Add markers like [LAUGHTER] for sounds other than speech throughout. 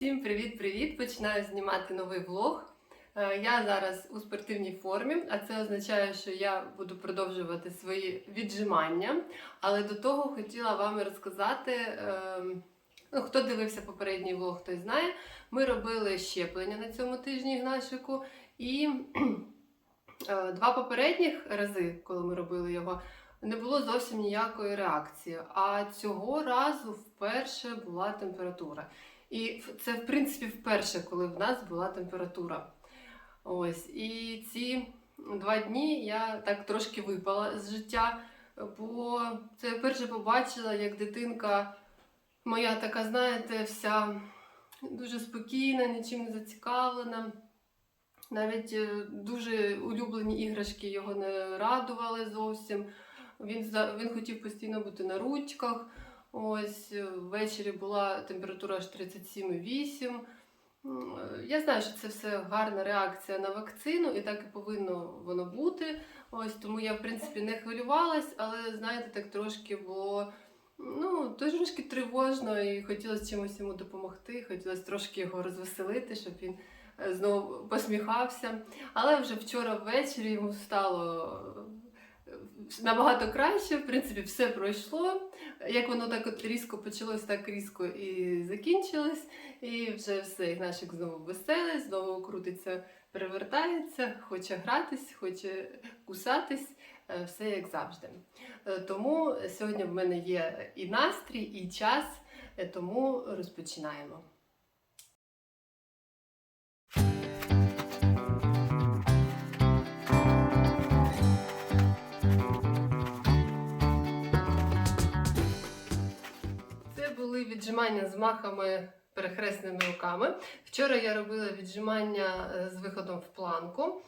Всім привіт-привіт! Починаю знімати новий влог. Е, Я зараз у спортивній формі, а це означає, що я буду продовжувати свої віджимання. Але до того хотіла вам розказати. ем, Ну, хто дивився попередній влог, той знає. Ми робили щеплення на цьому тижні Ігнашику. І е, два попередніх рази, коли ми робили його, не було зовсім ніякої реакції. А цього разу вперше була температура. І це, в принципі, вперше, коли в нас була температура. Ось. І ці два дні я так трошки випала з життя, бо це я вперше побачила, як дитинка моя така, знаєте, вся дуже спокійна, нічим не зацікавлена. Навіть е, дуже улюблені іграшки його не радували зовсім. Він, він хотів постійно бути на ручках. Ось е, ввечері була температура аж 37,8. М, е, Я знаю, що це все гарна реакція на вакцину, і так і повинно воно бути. Ось тому я, в принципі, не хвилювалась, але знаєте, так трошки було ну, трошки тривожно і хотілося чимось йому допомогти, хотілося трошки його розвеселити, щоб він е, знову посміхався. Але вже вчора ввечері йому стало набагато краще. В принципі, все пройшло. Як воно так от різко почалось, так різко і закінчилось. І вже все, Ігнашик знову веселий, знову крутиться, перевертається, хоче гратись, хоче кусатись. Е, Все як завжди. Е, Тому сьогодні в мене є і настрій, і час, е, тому розпочинаємо. Були віджимання з махами перехресними руками. Вчора я робила віджимання е, з виходом в планку.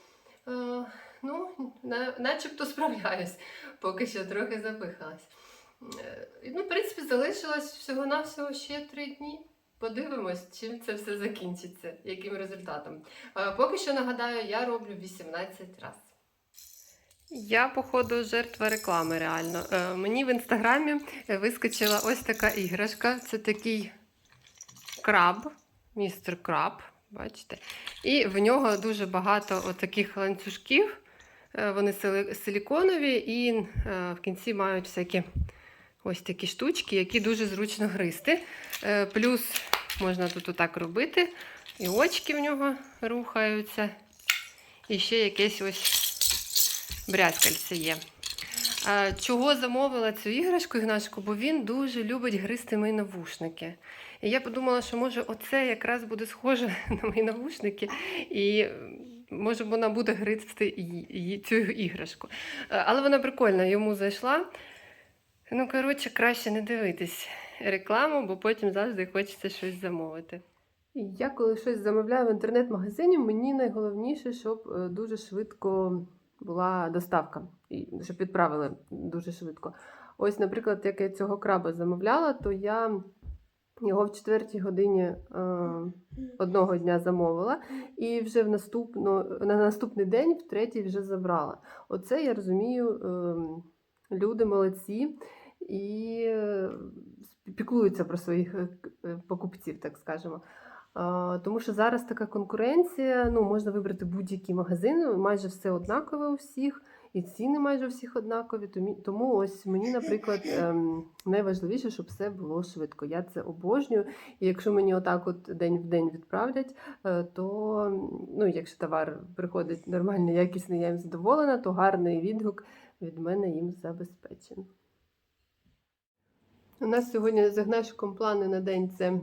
Е, Ну, на- начебто справляюсь, поки що трохи запихалась. Е, Ну, в принципі, залишилось всього-навсього ще три дні. Подивимось, чим це все закінчиться, яким результатом. Поки що нагадаю, я роблю 18 разів. Я, походу, жертва реклами реально. Е, Мені в інстаграмі вискочила ось така іграшка. Це такий краб, містер краб, бачите? І в нього дуже багато таких ланцюжків. Е, Вони силіконові і е, в кінці мають всякі ось такі штучки, які дуже зручно гризти. Е, Плюс можна тут отак робити, і очки в нього рухаються. І ще якесь ось брязкальце є. Чого замовила цю іграшку Ігнашку? Бо він дуже любить гризти мої навушники. І я подумала, що може оце якраз буде схоже [LAUGHS] на мої навушники, і може вона буде і цю іграшку. Але вона прикольна, йому зайшла. Ну, коротше, краще не дивитись рекламу, бо потім завжди хочеться щось замовити. Я коли щось замовляю в інтернет-магазині, мені найголовніше, щоб е, дуже швидко була доставка, щоб відправили дуже швидко. Ось, наприклад, як я цього краба замовляла, то я його в четвертій годині е, одного дня замовила, і вже в наступну, на наступний день, в третій, вже забрала. Оце я розумію, е, люди молодці і е, піклуються про своїх е, е, покупців, так скажемо. Тому що зараз така конкуренція, ну, можна вибрати будь-який магазин, майже все однакове у всіх, і ціни майже у всіх однакові. Тому, ось мені, наприклад, ем, найважливіше, щоб все було швидко. Я це обожнюю. І якщо мені отак от день в день відправлять, е, то ну, якщо товар приходить нормальний, якісний, я їм задоволена, то гарний відгук від мене їм забезпечений. У нас сьогодні з Гнашиком плани на день це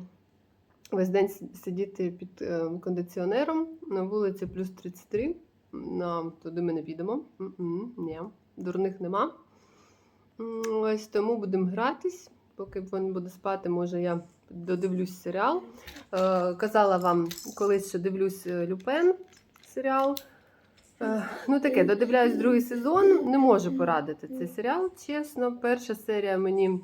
весь день сидіти під е, кондиціонером на вулиці плюс 33. На, туди ми не підемо. Ні, дурних нема. Ось тому будемо гратись. Поки він буде спати, може я додивлюсь серіал. Е, казала вам колись, що дивлюсь е, Люпен серіал. Е, ну таке, додивляюсь другий сезон. Не можу порадити цей серіал, чесно. Перша серія мені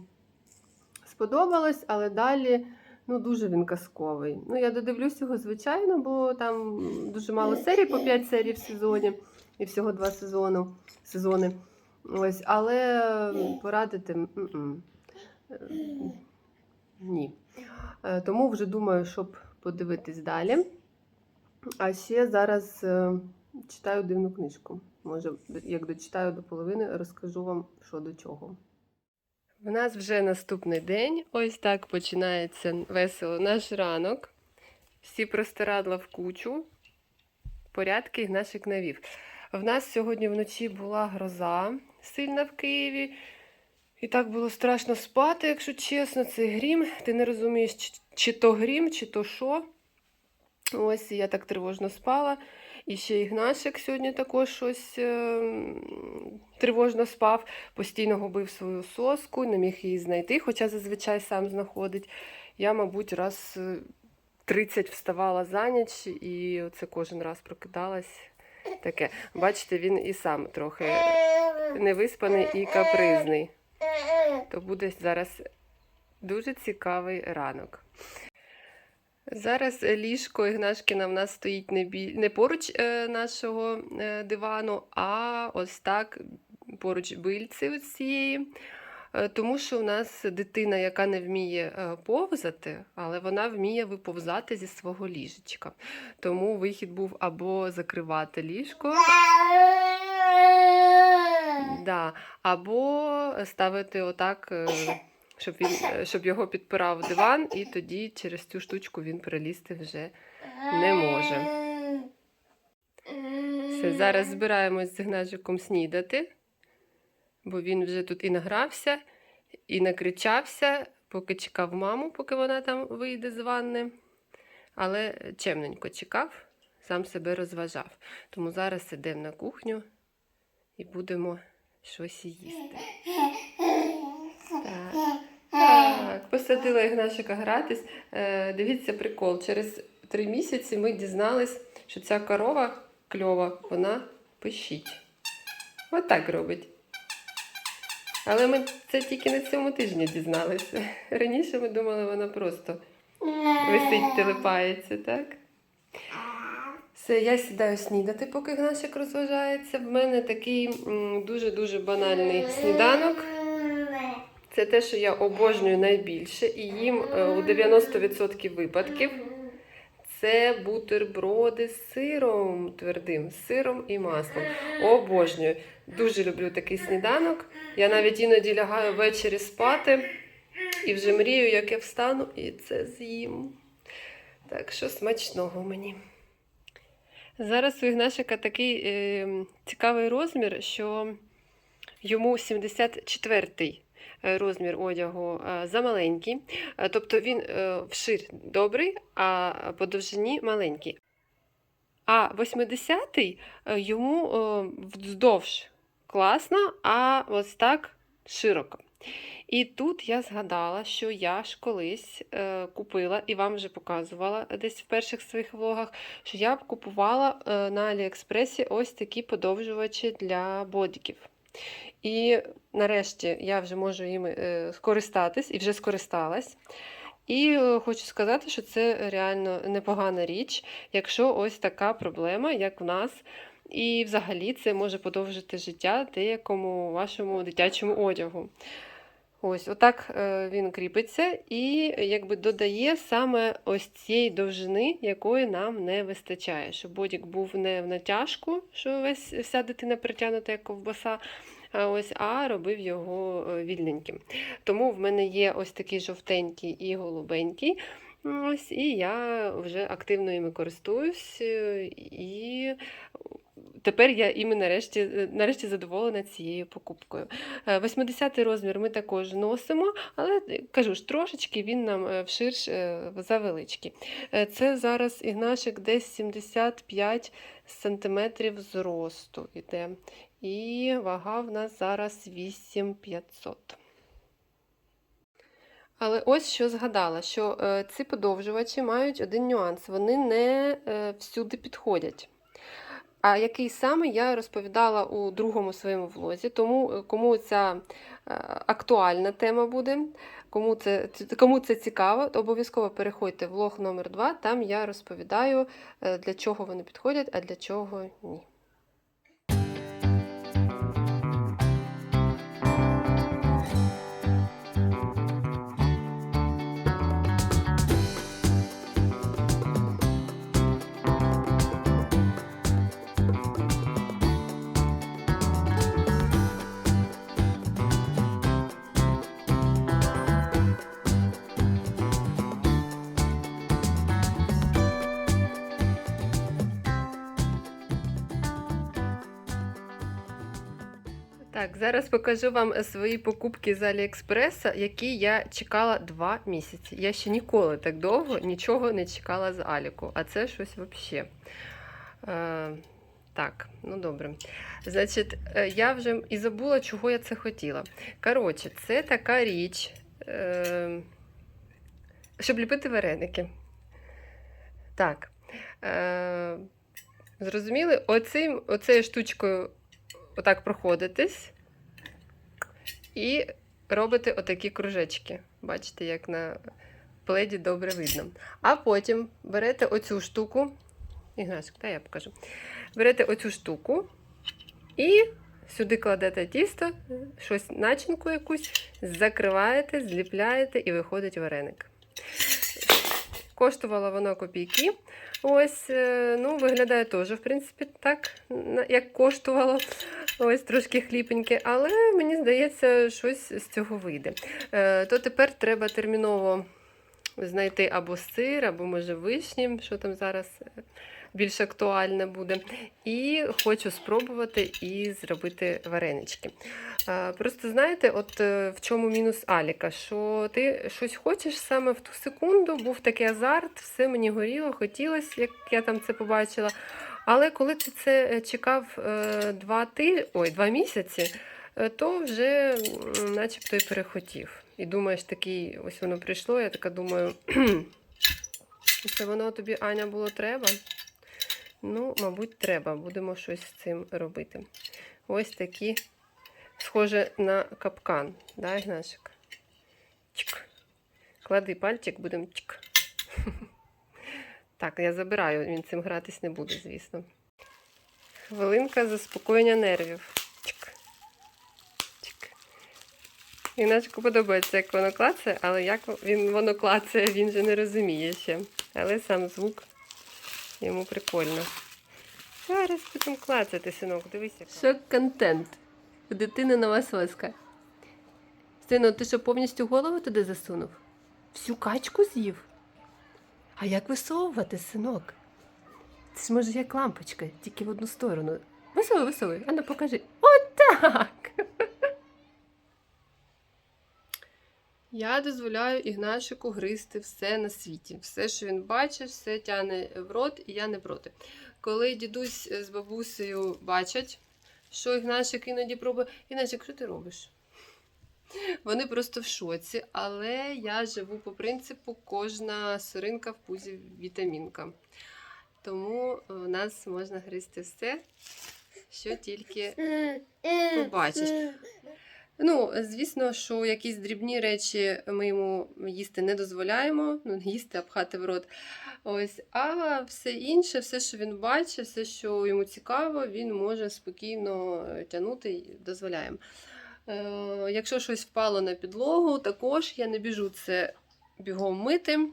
сподобалась, але далі ну, дуже він казковий. Ну, я додивлюсь його, звичайно, бо там дуже мало серій, по 5 серій в сезоні, і всього два сезону, сезони. Ось, але порадити м-м. Е, ні. Е, Тому вже думаю, щоб подивитись далі. А ще зараз е, читаю дивну книжку. Може, як дочитаю до половини, розкажу вам, що до чого. В нас вже наступний день. Ось так починається весело наш ранок. Всі простирадла в кучу. Порядки наших навів. В нас сьогодні вночі була гроза сильна в Києві. І так було страшно спати, якщо чесно, це грім. Ти не розумієш, чи то грім, чи то що. Ось я так тривожно спала. І ще Ігнашик сьогодні також щось е, тривожно спав, постійно губив свою соску, не міг її знайти, хоча зазвичай сам знаходить. Я, мабуть, раз е, 30 вставала за ніч, і це кожен раз прокидалась. Таке. Бачите, він і сам трохи невиспаний і капризний. То буде зараз дуже цікавий ранок. Зараз ліжко Ігнашкіна в нас стоїть не, бі... не поруч е, нашого е, дивану, а ось так поруч бильці ось цієї. Е, Тому що у нас дитина, яка не вміє е, повзати, але вона вміє виповзати зі свого ліжечка. Тому вихід був або закривати ліжко, да, або ставити отак, е, щоб, він, е, щоб його підпирав диван, і тоді через цю штучку він перелізти вже не може. Все, зараз збираємось з Гнажиком снідати, бо він вже тут і награвся, і накричався, поки чекав маму, поки вона там вийде з ванни. Але чемненько чекав, сам себе розважав. Тому зараз ідемо на кухню і будемо щось їсти. Так. Так, посадила Ігнашика гратись. Е, дивіться прикол. Через три місяці ми дізнались, що ця корова кльова, вона пищить. Отак робить. Але ми це тільки на цьому тижні дізналися. [LAUGHS] Раніше ми думали, вона просто висить, телепається, так? Все, я сідаю снідати, поки Гнашик розважається. В мене такий дуже-дуже банальний сніданок. Це те, що я обожнюю найбільше і їм е, у 90% випадків. Це бутерброди з сиром твердим, з сиром і маслом. Обожнюю. Дуже люблю такий сніданок. Я навіть іноді лягаю ввечері спати і вже мрію, як я встану і це з'їм. Так що смачного мені. Зараз у Ігнашика такий е, цікавий розмір, що йому 74-й е, розмір одягу е, замаленький. Е, Тобто він е, вшир добрий, а по довжині маленький. А 80-й е, йому е, вздовж класно, а ось так широко. І тут я згадала, що я ж колись е, купила і вам вже показувала десь в перших своїх влогах, що я б купувала е, на Аліекспресі ось такі подовжувачі для бодіків. І нарешті я вже можу їми е, скористатись і вже скористалась. І е, хочу сказати, що це реально непогана річ, якщо ось така проблема, як в нас. І взагалі це може подовжити життя деякому вашому дитячому одягу. Ось, отак е, він кріпиться і якби додає саме ось цієї довжини, якої нам не вистачає. Щоб бодік був не в натяжку, що весь вся дитина притягнута як ковбаса, ось, а робив його е, вільненьким. Тому в мене є ось такий жовтенький і голубенький. Ось, і я вже активно іми користуюсь, е, і тепер я іми нарешті, е, нарешті задоволена цією покупкою. 80-й розмір ми також носимо, але е, кажу ж, трошечки він нам е, вширш е, завеличкий. Е, Це зараз ігнашик десь 75 см зросту іде. І вага в нас зараз 8500. Але ось що згадала, що е, ці подовжувачі мають один нюанс: вони не е, всюди підходять. А який саме я розповідала у другому своєму влозі, тому е, кому ця актуальна тема буде, кому це, кому це цікаво, обов'язково переходьте в влог номер 2 там я розповідаю, для чого вони підходять, а для чого ні. Так, зараз покажу вам свої покупки з Аліекспреса, які я чекала два місяці. Я ще ніколи так довго нічого не чекала з Аліку, а це щось взагалі. Е, так, ну добре. Значить, е, я вже і забула, чого я це хотіла. Коротше, це така річ, е, щоб ліпити вареники. Так. Е, зрозуміли? Оцим, оцею штучкою отак проходитесь і робите отакі кружечки. Бачите, як на пледі добре видно. А потім берете оцю штуку. Ігнашик, та я покажу. Берете оцю штуку і сюди кладете тісто, щось начинку якусь, закриваєте, зліпляєте і виходить вареник. Коштувало воно копійки. Ось, е, ну, виглядає теж, в принципі, так, як коштувало. Ось трошки хліпеньке, але мені здається, щось з цього вийде. Е, то тепер треба терміново знайти або сир, або може вишні, що там зараз е, більш актуальне буде. І хочу спробувати і зробити варенички. Е, Просто знаєте, от в чому мінус Аліка, що ти щось хочеш саме в ту секунду, був такий азарт, все мені горіло, хотілося, як я там це побачила. Але коли ти це е, чекав е, два, ти... Ой, два місяці, е, то вже начебто і перехотів. І думаєш, такий, ось воно прийшло, я така думаю, це воно тобі, Аня, було треба? Ну, мабуть, треба. Будемо щось з цим робити. Ось такі, схоже на капкан, да, Ігнашик? Чик. Клади пальчик, будемо чик. [LAUGHS] Так, я забираю, він цим гратись не буде, звісно. Хвилинка заспокоєння нервів. Чик. Чик. Ігначку подобається, як воно клацає, але як він воно клацає, він же не розуміє ще. Але сам звук йому прикольно. Зараз будемо клацати, синок, дивися. Шок контент. У дитини нова соска. Сину, ти що повністю голову туди засунув? Всю качку з'їв? А як висовувати, синок? Це ж може як лампочка, тільки в одну сторону. Висовуй, висовуй. Ану, покажи. Отак. Я дозволяю Ігнашику гризти все на світі. Все, що він бачить, все тяне в рот, і я не проти. Коли дідусь з бабусею бачать, що Ігнашик іноді пробує. Ігнашик, що ти робиш? Вони просто в шоці, але я живу по принципу кожна соринка в пузі вітамінка. Тому у нас можна гризти все, що тільки побачиш. Ну, звісно, що якісь дрібні речі ми йому їсти не дозволяємо, ну, їсти, а пхати в рот. Ось, а все інше, все, що він бачить, все, що йому цікаво, він може спокійно е, тягнути дозволяємо. Е, якщо щось впало на підлогу, також я не біжу це бігом мити.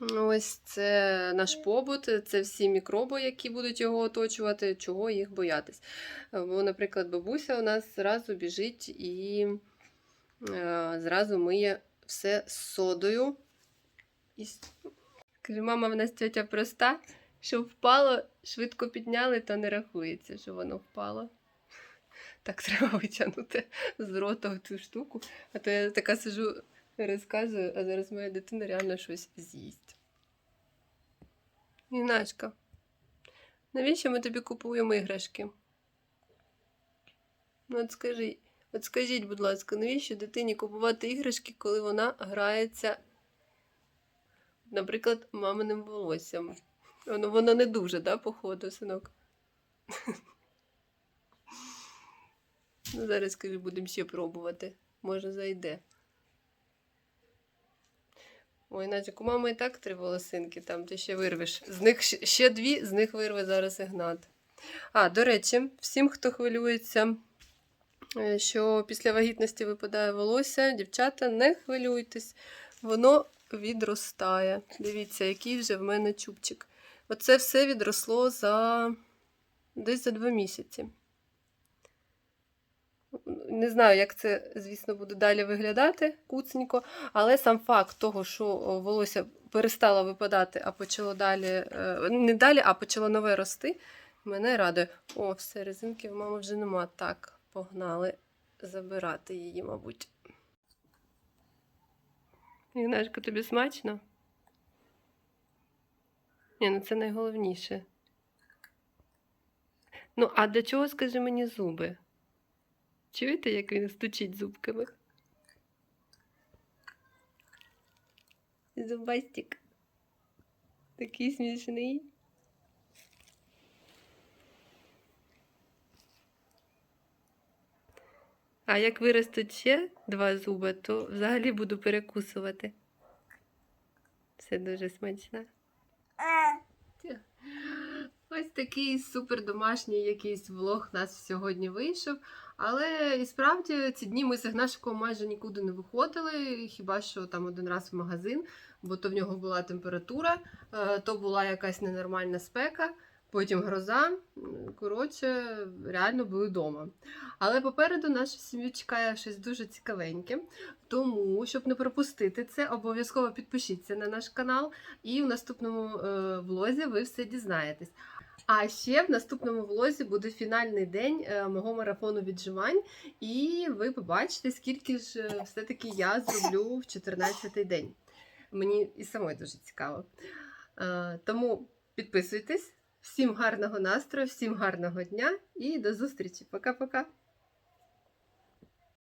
Ось це наш побут, це всі мікроби, які будуть його оточувати, чого їх боятись. Бо, наприклад, бабуся у нас зразу біжить і е, зразу миє все з содою. І... Мама, в нас тетя проста, що впало, швидко підняли, то не рахується, що воно впало. Так [LAUGHS] треба витягнути з рота цю штуку. А то я така сижу, розказую, а зараз моя дитина реально щось з'їсть. Іначка, навіщо ми тобі купуємо іграшки? Ну, от скажи, от скажіть, будь ласка, навіщо дитині купувати іграшки, коли вона грається, наприклад, маминим волоссям? Воно, воно не дуже, да, походу, синок? [LAUGHS] Ну, зараз скажи, будемо ще пробувати. Може, зайде. Ой, Надік, у мами і так три волосинки, там ти ще вирвеш. З них ще дві, з них вирве зараз Ігнат. А, до речі, всім, хто хвилюється, е, що після вагітності випадає волосся, дівчата, не хвилюйтесь, воно відростає. Дивіться, який вже в мене чубчик. Оце все відросло за десь за два місяці. Не знаю, як це, звісно, буде далі виглядати куценько, але сам факт того, що волосся перестало випадати, а почало далі, е, не далі, а почало нове рости, мене радує. О, все, резинки в мами вже нема. Так, Погнали забирати її, мабуть. Ігнашко, тобі смачно? Ні, ну це найголовніше. Ну, а для чого, скажи мені, зуби? Чуєте, як він стучить зубками? Зубастик. Такий смішний. А як виростуть ще два зуби, то взагалі буду перекусувати. Все дуже смачно. Ось такий супер домашній якийсь влог у нас сьогодні вийшов. Але і справді ці дні ми з Ігнашиком майже нікуди не виходили, хіба що там один раз в магазин, бо то в нього була температура, е, то була якась ненормальна спека, потім гроза. Коротше, реально були вдома. Але попереду нашу сім'ю чекає щось дуже цікавеньке. Тому, щоб не пропустити це, обов'язково підпишіться на наш канал, і в наступному е, влозі ви все дізнаєтесь. А ще в наступному влозі буде фінальний день е, мого марафону віджимань, і ви побачите, скільки ж е, все-таки я зроблю в 14-й день. Мені і самої дуже цікаво. Е, Тому підписуйтесь. Всім гарного настрою, всім гарного дня і до зустрічі. Пока-пока.